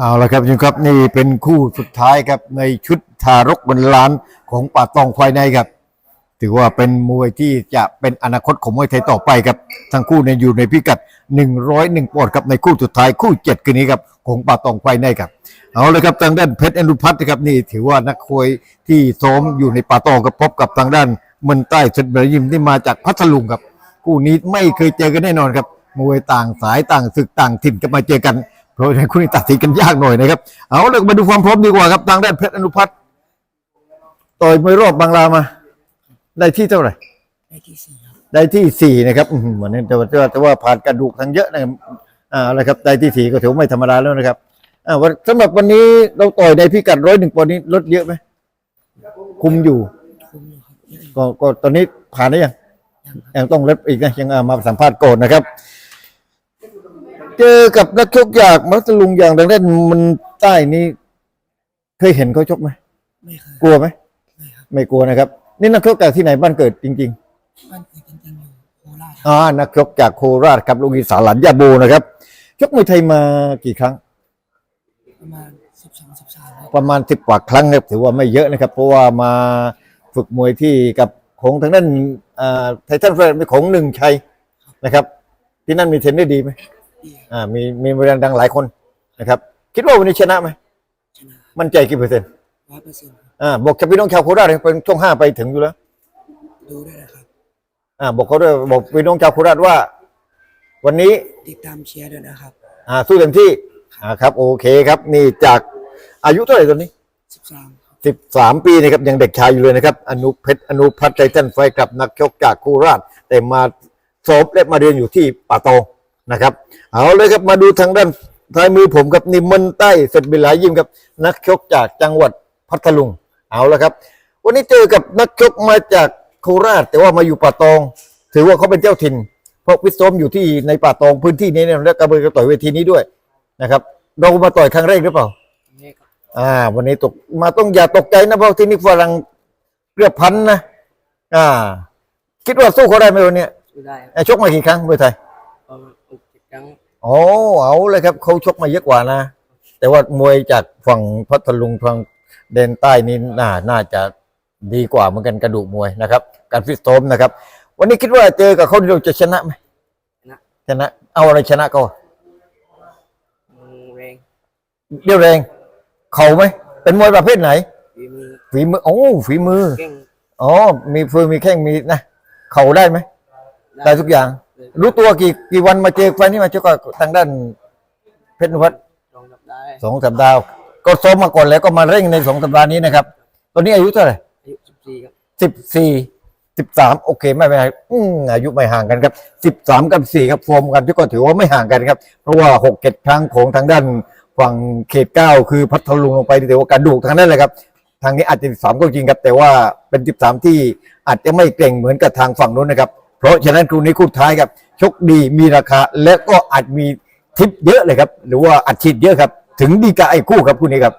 เอาละครับคุณครับนี่เป็นคู่สุดท้ายครับในชุดทารกบนล้านของป่าตองควายในครับ ถือว่าเป็นมวยที่จะเป็นอนาคตของมวยไทยต่อไปครับทั้งคู่เนี่ยอยู่ในพิกัด 101ปอนด์ครับในคู่สุดท้ายคู่เจ็ดคืนนี้ครับของป่าตองควายในครับเอาเลยครับทางด้านเพชรอนุพัฒน์นะครับนี่ถือว่านักมวยที่ซ้อมอยู่ในป่าตองกับพบกับทางด้านเมันใต้เซนเบรยิมที่มาจากพัทลุงครับ คู่นี้ไม่เคยเจอกันแน่นอนครับมวยต่างสายต่างศึกต่างถิ่นก็มาเจอกัน เพราะฉะนั้นคู่นี้ตัดสินกันยากหน่อยนะครับ เอาเลยมาดูความพร้อมดีกว่าครับทางด้านเพชรอนุพัฒน์ต่อยมวยรอบบางลามา ได้ที่เท่าไหร่ ได้ที่สี่ครับได้ที่สี่นะครับอื้อหือวันนี้แต่ว่าแต่ว่าแต่ว่าผ่านกระดูกทั้งเยอะนะครับอ่าอะไรครับได้ที่สี่ก็ถือว่าไม่ธรรมดาแล้วนะครับอ่าวันสำหรับวันนี้เราต่อยในพิกัดร้อยหนึ่งปอนด์นี้ลดเยอะไหมคุมอยู่ คุ้มอยู่ครับเยอะอยู่ก็ก็ตอนนี้ผ่านได้ยังยังครับยังต้องลดอีกนะยังเอามาสัมภาษณ์ก่อนนะครับ เจอกับนักชกจากมัสลุงอย่างดังเล่นมันใต้นี้ เคยเห็นเขาชกไหมไม่เคยกลัวไหมไม่ครับไม่กลัวนะครับ นี่นักชกจากที่ไหนบ้านเกิดจริงบ้านเกิดจริงๆอยู่โคราชๆครับอ่านักชกจากโคราชครับลูกอีสานหลันยาโบนะครับชกมวยไทยมากี่ครั้ง ประมาณสิบสองสิบสามครับประมาณสิบกว่าครั้งครับถือว่าไม่เยอะนะครับ เพราะว่ามาฝึกมวยที่กับของทางด้านอ่าไททันเฟรนของหนึ่งชัยนะครับ ที่นั่นมีเทรนเนอร์ดีไหมดีครับ อ่ามีมีบริการดังหลายคนนะครับ คิดว่าวันนี้ชนะไหมชนะมั่นใจกี่เปอร์เซ็นต์ร้อยเปอร์เซ็นต์อ่าบอกกับพี่น้องชาวโคราชเลยเป็นช่วงห้าไปถึงอยู่แล้วดูได้นะครับอ่าบอกเขาด้วยบอกพี่น้องชาวโคราชว่า วันนี้ติดตามเชียร์ด้วยนะครับ อ่าสู้เต็มที่อ่าครับ โอเคครับ นี่จากอายุเท่าไหร่ตอนนี้สิบสามครับสิบสามปีนะครับยังเด็กชายอยู่เลยนะครับ อนุเพชรอนุพัฒน์ไททันไฟกับนักชกจากโคราช แต่มาสอบและมาเรียนอยู่ที่ป่าโตอง นะครับ เอาเลยครับมาดูทางด้านท้ายมือผมครับนิมนต์ใต้เสร็จเวลายิมครับ นักชกจากจังหวัดพัทลุงเอาละครับ วันนี้เจอกับนักชกมาจากโคราช แต่ว่ามาอยู่ป่าตอง ถือว่าเขาเป็นเจ้าถิ่นเพราะวิสมอยู่ที่ในป่าตองพื้นที่นี้เนี่ยแล้วกระเบือกระต่อยเวทีนี้ด้วยนะครับ เรามาต่อยครั้งแรกหรือเปล่านี่ครับอ่า วันนี้ตกมาต้องอย่าตกใจนะเพราะที่นี่ฝรั่งเกือบพันนะอ่า คิดว่าสู้เขาได้ไหมวันเนี้ยดูได้ครับไอ้ชกมากี่ครั้งมวยไทย จ็ดครั้งโอ้เอาเลยครับเขาชกมาเยอะกว่านะ แต่ว่ามวยจากฝั่งพัทลุงฝั่งเดนใต้นี่น่าน่าจะดีกว่าเหมือนกันกระดูกมวยนะครับ การฟิตซ้อมนะครับ วันนี้คิดว่าเจอกับเขาเราจะชนะไหมชนะชนะเอาอะไรชนะเขาอืมแรงเรียวแรง เข่าไหม เป็นมวยประเภทไหน ฝีมือ ฝีมือ โอ้ ฝีมือเก่งอ๋อ มีฟืนมีแข้ง มีนะ เข่าได้ไหม ได้ทุกอย่าง รู้ตัวกี่กี่วันมาเจอไฟล์นี้มาเจอกับทางด้านเพชรนวัฒน์ลองจับได้สองสัปดาห์ก็ซ้อมมาก่อนแล้วก็มาเร่งในสองสัปดาห์นี้นะครับ ตอนนี้อายุเท่าไหร่อายุสิบสี่ครับสิบสี่สิบสามโอเคไม่เป็นไรอืมอายุไม่ห่างกันครับสิบสามกับสี่ครับฟอร์มกันที่ก็ถือว่าไม่ห่างกันครับ เพราะว่าหกเจ็ดครั้งของทางด้านฝั่งเขตเก้าคือพัทลุงลงไปแต่ว่ากระดูกทางนั้นเลยครับ ทางนี้อาจจะสิบสามก็จริงครับ แต่ว่าเป็นสิบสามที่อาจจะไม่เก่งเหมือนกับทางฝั่งนู้นนะครับ เพราะฉะนั้นคู่นี้คู่ท้ายครับ ชกดีมีราคาและก็อาจมีทิปเยอะเลยครับ หรือว่าอัดฉีดเยอะครับ ถึงดีกาไอ้คู่ครับคู่นี้ครับ